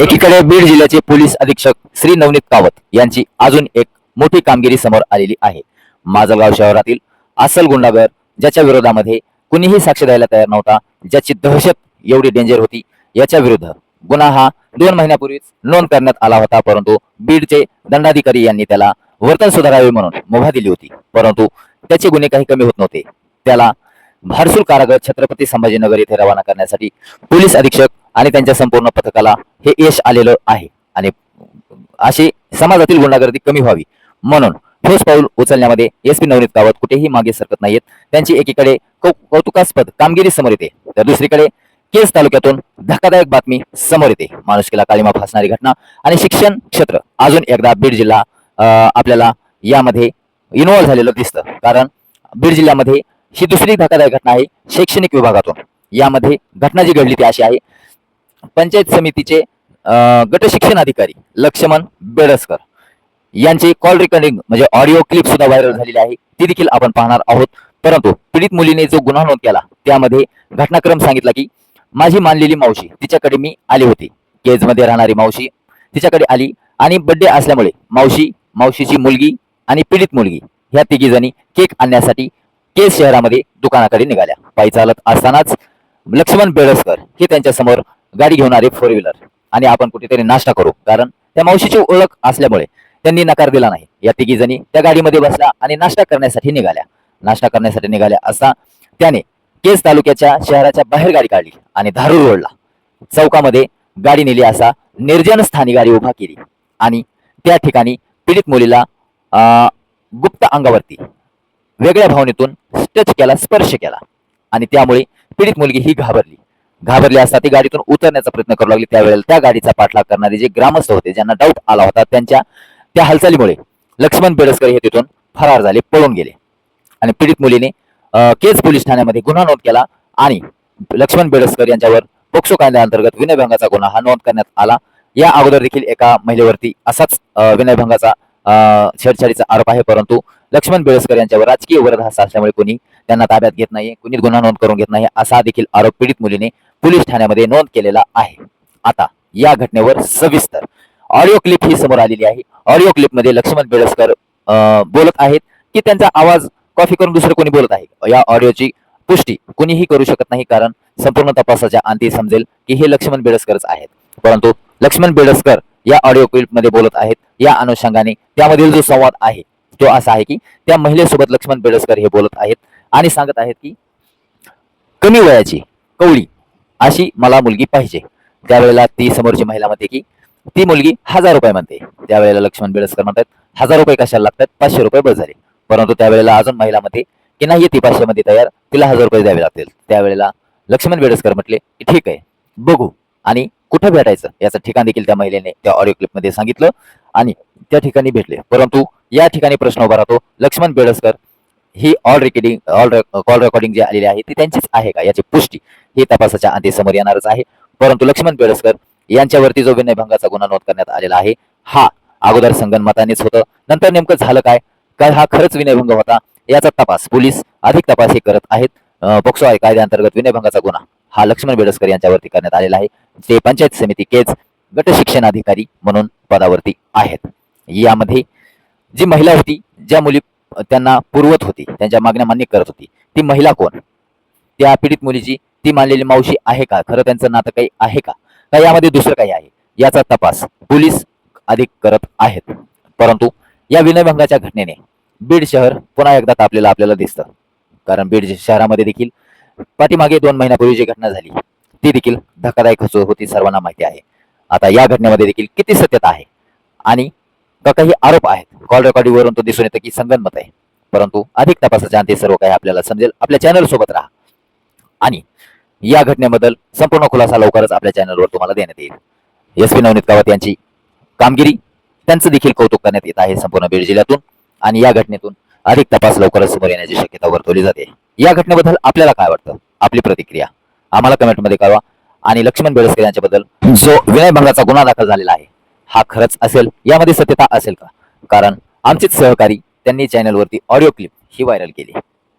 एकीकडे बीड जिल्ह्याचे पोलीस अधीक्षक श्री नवनीत कावत यांची अजून एक मोठी कामगिरी समोर आलेली आहे. माजलगाव शहरातील असल गुंडागर ज्याच्या विरोधामध्ये कुणीही साक्ष द्यायला तयार नव्हता ज्याची दहशत एवढी डेंजर होती याच्या विरुद्ध गुन्हा हा दोन महिन्यापूर्वीच नोंद करण्यात आला होता परंतु बीडचे दंडाधिकारी यांनी त्याला वर्तन सुधारावे म्हणून मुभा दिली होती. परंतु त्याचे गुन्हे काही कमी होत नव्हते. त्याला भारसूल कारागृह छत्रपती संभाजीनगर येथे रवाना करण्यासाठी पोलीस अधीक्षक आणि त्यांच्या संपूर्ण पथकाला हे यश आलेलं आहे. आणि अशी समाजातील गुंडागर्दी कमी व्हावी. म्हणून ठोस पाऊल उचलण्यामध्ये एस पी नवनीत कावत कुठेही मागे सरकत नाहीत त्यांची एकीकडे कौ- कौतुकास्पद कामगिरी समोर येते. तर दुसरीकडे केस तालुक्यातून धक्कादायक बातमी समोर येते. माणुसकीला काळीमा फासणारी घटना आणि शिक्षण क्षेत्र अजून एकदा बीड जिल्हा अं, आपल्याला यामध्ये इन्व्हॉल्व्ह झालेलं दिसतं. कारण बीड जिल्ह्यामध्ये ही दुसरी धक्कादायक घटना आहे शैक्षणिक विभागातून. यामध्ये घटना जी घडली ती अशी आहे पंचायत समितीचे गट शिक्षण अधिकारी लक्ष्मण बेडसकर. यांची कॉल रेकॉर्डिंग म्हणजे ऑडिओ क्लिप सुद्धा व्हायरल झालेली आहे. ती देखील आपण पाहणार आहोत. परंतु पीडित मुलीने जो गुन्हा नोंद केला त्यामध्ये घटनाक्रम सांगितला की माझी मानलेली मावशी तिच्याकडे मी आली होती. केजमध्ये राहणारी मावशी तिच्याकडे आली आणि बड्डे असल्यामुळे मावशी मावशीची मुलगी आणि पीडित मुलगी ह्या तिघी जणी केक आणण्यासाठी केज शहरामध्ये दुकानाकडे निघाल्या. पायी चालत असतानाच लक्ष्मण बेडसकर हे त्यांच्यासमोर गाडी घेऊन फोर व्हीलर आणि आपण कुठेतरी नाश्ता करू. कारण त्या मावशीची ओळख असल्यामुळे त्यांनी नकार दिला नाही. या तिघी जणी त्या गाडीमध्ये बसल्या आणि नाश्ता करण्यासाठी निघाल्या. नाश्ता करण्यासाठी निघाल्या असता त्याने केस तालुक्याच्या शहराच्या बाहेर गाडी काढली आणि धारूर रोडला चौकामध्ये गाडी नेली असा निर्जन स्थानी गाडी उभा केली. आणि त्या ठिकाणी पीडित मुलीला अं, गुप्त अंगावरती वेगळ्या भावनेतून टच केला स्पर्श केला. आणि त्यामुळे पीडित मुलगी ही घाबरली. घाबरली असता ती गाडीतून उतरण्याचा प्रयत्न करू लागली. त्यावेळेला त्या गाडीचा पाठलाग करणारे जे ग्रामस्थ होते ज्यांना डाऊट आला होता त्यांच्या त्या हालचालीमुळे लक्ष्मण बेडसकर हे तिथून फरार झाले पळून गेले. आणि पीडित मुलीने केज पोलीस ठाण्यामध्ये गुन्हा नोंद केला आणि लक्ष्मण बेडसकर यांच्यावर पोक्सो कायद्याअंतर्गत विनयभंगाचा गुन्हा हा नोंद करण्यात आला. या अगोदर देखील एका महिलेवरती असाच विनयभंगाचा छेडछाडीचा आरोप आहे परंतु लक्ष्मण बेळसकर यांच्यावर राजकीय वरदहस्त असल्यामुळे कोणी त्यांना ताब्यात घेत नाही कोणी गुन्हा नोंद करून घेत नाही असा देखील आरोप पीडित मुलीने पोलीस ठाण्यामध्ये नोंद केलेला आहे. आता या घटनेवर सविस्तर ऑडिओ क्लिप ही समोर आलेली आहे. ऑडिओ क्लिपमध्ये लक्ष्मण बेळसकर बोलत आहेत की त्यांचा आवाज कॉफी करून दुसरं कोणी बोलत आहे. या ऑडिओची पुष्टी कोणीही करू शकत नाही कारण संपूर्ण तपासाच्या अंती समजेल की हे लक्ष्मण बेडसकरच आहेत. परंतु लक्ष्मण बेडसकर या ऑडिओ क्लिपमध्ये बोलत आहेत. या अनुषंगाने त्यामधील जो संवाद आहे तो असा आहे की त्या महिलेसोबत लक्ष्मण बेडसकर हे बोलत आहेत आणि सांगत आहेत की कमी वयाची कवळी अशी मला मुलगी पाहिजे. त्यावेळेला ती समोरची महिला म्हणते की ती मुलगी हजार रुपये म्हणते. त्यावेळेला लक्ष्मण बेडसकर म्हणतात हजार रुपये कशाला लागतात? पाचशे रुपये बस झाले. परंतु त्यावेळेला अजून महिला म्हणते की नाही ती पाचशे मध्ये तयार. तिला हजार रुपये द्यावे लागतील. त्यावेळेला लक्ष्मण बेडसकर म्हटले की ठीक आहे बघू. आणि कुठं भेटायचं? याचं ठिकाण देखील त्या महिलेने त्या ऑडिओ क्लिपमध्ये सांगितलं आणि त्या ठिकाणी भेटले. परंतु या ठिकाणी प्रश्न उभा राहतो. लक्ष्मण बेडसकर ही all recording all call recording जी आलेली आहे ती त्यांचीच आहे का? याची पुष्टी ही तपासाच्या अंती समोर येणारच आहे. परंतु लक्ष्मण बेडसकर यांच्यावरती जो विनयभंगाचा गुन्हा नोंद करण्यात आलेला आहे हा अगोदर संगनमतानेच होतं. नंतर नेमकं झालं काय? काय हा खरंच विनयभंग होता? याचा तपास पोलीस अधिक तपास हे करत आहेत. अं, पोक्सो कायद्याअंतर्गत विनयभंगाचा गुन्हा. हा लक्ष्मण बेडसकर यांच्यावरती करण्यात आलेला आहे. ते पंचायत समिती केच गट शिक्षण अधिकारी म्हणून पदावरती आहेत. यामध्ये जी महिला होती ज्या मुली त्यांना पुरवत होती त्यांच्या मागण्या मान्य करत होती ती महिला कोण? त्या पीडित मुलीची ती मानलेली मावशी आहे का? खरं त्यांचं नातं काही आहे का? का यामध्ये दुसरं काही आहे? याचा तपास पोलीस अधिक करत आहेत. परंतु या विनयभंगाच्या घटनेने बीड शहर पुन्हा एकदा तापलेलं आपल्याला दिसतं. कारण बीड शहरामध्ये देखील पाठीमागे दोन महिन्यापूर्वी जी घटना झाली ती देखील धक्कादायक होतो- होती सर्वांना माहिती आहे. आता या घटनेमध्ये देखील किती सत्यता आहे? आणि का काही आरोप आहेत? कॉल रेकॉर्डिंगवरून तो दिसून येतं की संगनमत आहे. परंतु अधिक तपासाच्या अंती सर्व काही आपल्याला समजेल. आपल्या चॅनल सोबत राहा. आणि या घटनेबद्दल संपूर्ण खुलासा लवकरच आपल्या चॅनलवर तुम्हाला देण्यात येईल. एस पी नवनीत कावत यांची कामगिरी त्यांचं देखील कौतुक करण्यात येत आहे संपूर्ण बीड जिल्ह्यातून. आणि या घटनेतून अधिक तपास लवकरच समोर येण्याची शक्यता वर्तवली जाते. या घटनेबद्दल आपल्याला काय वाटतं? आपली प्रतिक्रिया. आम्हाला कमेंटमध्ये कळवा. आणि लक्ष्मण बेळसकर यांच्याबद्दल जो विनयभंगाचा गुन्हा दाखल झालेला आहे हा खरंच असेल? यामध्ये सत्यता असेल का? कारण आमचेच सहकारी त्यांनी चॅनलवरती ऑडिओ क्लिप ही व्हायरल केली.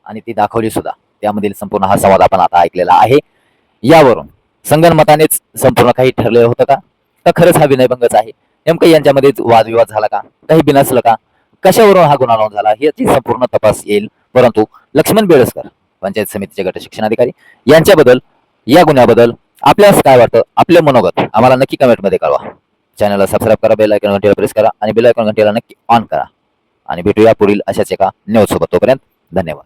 आणि ती दाखवली सुद्धा. त्यामधील संपूर्ण हा संवाद आपण आता ऐकलेला आहे. यावरून संगणमतानेच संपूर्ण काही ठरलेलं होतं का? का खरंच हा विनयभंगच आहे. नेमकं यांच्यामध्ये वादविवाद झाला का? काही बिनसलं का? कशावरून हा गुन्हा नोंद झाला? याची संपूर्ण तपास येईल. परंतु लक्ष्मण बेळसकर पंचायत समितीचे गट शिक्षणाधिकारी यांच्याबद्दल या गुन्ह्याबद्दल आपल्यास काय वाटतं? आपलं मनोगत आम्हाला नक्की कमेंटमध्ये कळवा. चॅनलला सबस्क्राईब करा बेल आयकॉन घंटीला प्रेस करा आणि बेल आयकॉन घंटेला नक्की ऑन करा. आणि भेटूया पुढील अशाच एका न्यूज सोबत. तोपर्यंत धन्यवाद.